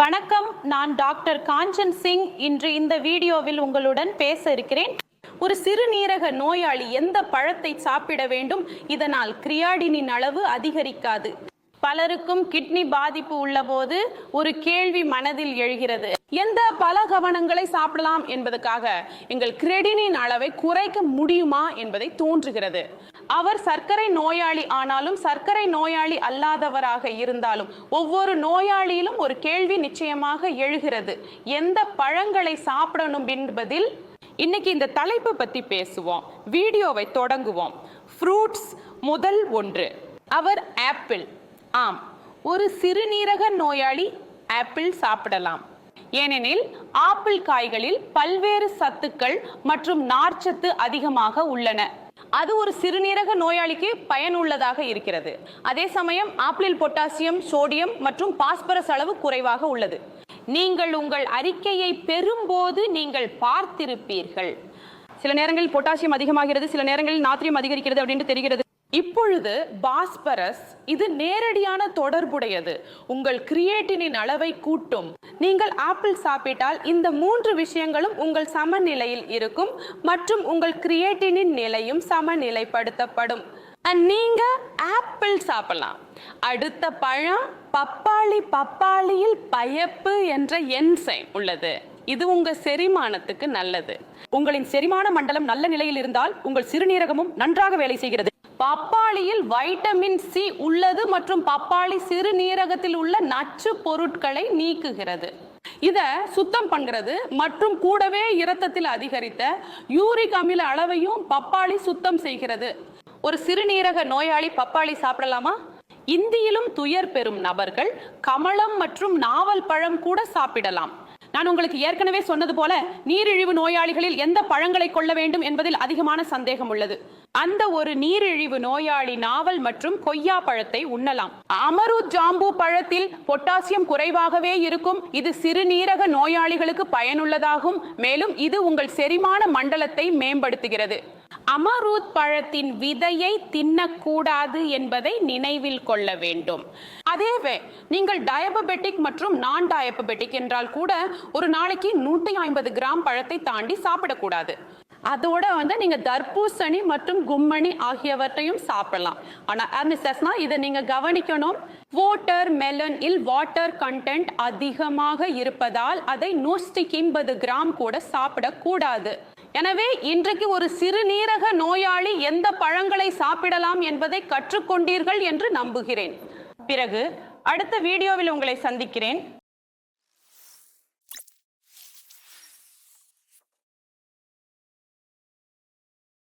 வணக்கம் நான் டாக்டர் காஞ்சன் சிங். இன்று இந்த வீடியோவில் உங்களுடன் பேச இருக்கிறேன். ஒரு சிறுநீரக நோயாளி எந்த பழத்தை சாப்பிட வேண்டும்? இதனால் கிரியாடினின் அளவு அதிகரிக்காது. பலருக்கும் கிட்னி பாதிப்பு உள்ளபோது ஒரு கேள்வி மனதில் எழுகிறது. எந்த பல கவனங்களை சாப்பிடலாம் என்பதற்காக எங்கள் கிரெடினின் அளவை குறைக்க முடியுமா என்பதை தோன்றுகிறது. அவர் சர்க்கரை நோயாளி ஆனாலும் சர்க்கரை நோயாளி அல்லாதவராக இருந்தாலும் ஒவ்வொரு நோயாளியிலும் ஒரு கேள்வி நிச்சயமாக எழுகிறது. எந்த பழங்களை சாப்பிடணும் என்பதில் இன்னைக்கு இந்த தலைப்பு பத்தி பேசுவோம். வீடியோவை தொடங்குவோம். ஃப்ரூட்ஸ் முதல் ஒன்று. அவர் ஆப்பிள். ஆம் ஒரு சிறுநீரக நோயாளி ஆப்பிள் சாப்பிடலாம். ஏனெனில் ஆப்பிள் காய்களில் பல்வேறு சத்துக்கள் மற்றும் நார்ச்சத்து அதிகமாக உள்ளன. அது ஒரு சிறுநீரக நோயாளிக்கு பயனுள்ளதாக இருக்கிறது. அதே சமயம் ஆப்பிளில் பொட்டாசியம் சோடியம் மற்றும் பாஸ்பரஸ் அளவு குறைவாக உள்ளது. நீங்கள் உங்கள் அறிக்கையை பெறும்போது நீங்கள் பார்த்திருப்பீர்கள். சில நேரங்களில் பொட்டாசியம் அதிகமாகிறது சில நேரங்களில் நாத்திரியம் அதிகரிக்கிறது அப்படின்னு தெரிகிறது. இப்பொழுது பாஸ்பரஸ் இது நேரடியான தொடர்புடையது. உங்கள் கிரியேட்டினின் அளவை கூட்டும். நீங்கள் ஆப்பிள் சாப்பிட்டால் இந்த மூன்று விஷயங்களும் உங்கள் சமநிலையில் இருக்கும் மற்றும் உங்கள் கிரியேட்டினின் நிலையும் சமநிலைப்படுத்தப்படும். நீங்க ஆப்பிள் சாப்பிடலாம். அடுத்த பழம் பப்பாளி பப்பாளியில் பயப்பு என்ற என்சைம் உள்ளது. இது உங்க செரிமானத்துக்கு நல்லது. உங்களின் செரிமான மண்டலம் நல்ல நிலையில் இருந்தால் உங்கள் சிறுநீரகமும் நன்றாக வேலை செய்கிறது. பப்பாளியில் வைட்டமின் சி உள்ளது மற்றும் பப்பாளி சிறுநீரகத்தில் உள்ள நச்சு பொருட்களை நீக்குகிறது. இதை சுத்தம் பண்ணுறது மற்றும் கூடவே இரத்தத்தில் அதிகரித்த யூரிக் அமில அளவையும் பப்பாளி சுத்தம் செய்கிறது. ஒரு சிறுநீரக நோயாளி பப்பாளி சாப்பிடலாமா? இந்தியிலும் துயர் பெறும் நபர்கள் கமலம் மற்றும் நாவல் பழம் கூட சாப்பிடலாம். நான் உங்களுக்கு ஏற்கனவே சொன்னது போல நீரிழிவு நோயாளிகளில் எந்த பழங்களை கொள்ள வேண்டும் என்பதில் அதிகமான சந்தேகம் உள்ளது. அந்த ஒரு நீரிழிவு நோயாளி நாவல் மற்றும் கொய்யா பழத்தை உண்ணலாம். அமருத் ஜாம்பு பழத்தில் பொட்டாசியம் குறைவாகவே இருக்கும். இது சிறுநீரக நோயாளிகளுக்கு பயனுள்ளதாகும். மேலும் இது உங்கள் செரிமான மண்டலத்தை மேம்படுத்துகிறது. அமரூத் பழத்தின் விதையை தின்னக்கூடாது என்பதை நினைவில் கொள்ள வேண்டும். அதேவே நீங்கள் டயபெட்டிக் மற்றும் நான் டயபெட்டிக் என்றால் கூட ஒரு நாளைக்கு நூற்றி ஐம்பது கிராம் பழத்தை தாண்டி சாப்பிடக்கூடாது. அதோட வந்து நீங்க தர்பூசணி மற்றும் கும்மணி ஆகியவற்றையும் சாப்பிடலாம். ஆனா அமிசஸ்னா இதை நீங்க கவனிக்கணும். வாட்டர் மெலன் இல் வாட்டர் கண்டென்ட் அதிகமாக இருப்பதால் அதை நூற்றி ஐம்பது கிராம் கூட சாப்பிடக்கூடாது. எனவே இன்றைக்கு ஒரு சிறுநீரக நோயாளி எந்த பழங்களை சாப்பிடலாம் என்பதை கற்றுக்கொண்டீர்கள் என்று நம்புகிறேன். பிறகு அடுத்த வீடியோவில் உங்களை சந்திக்கிறேன்.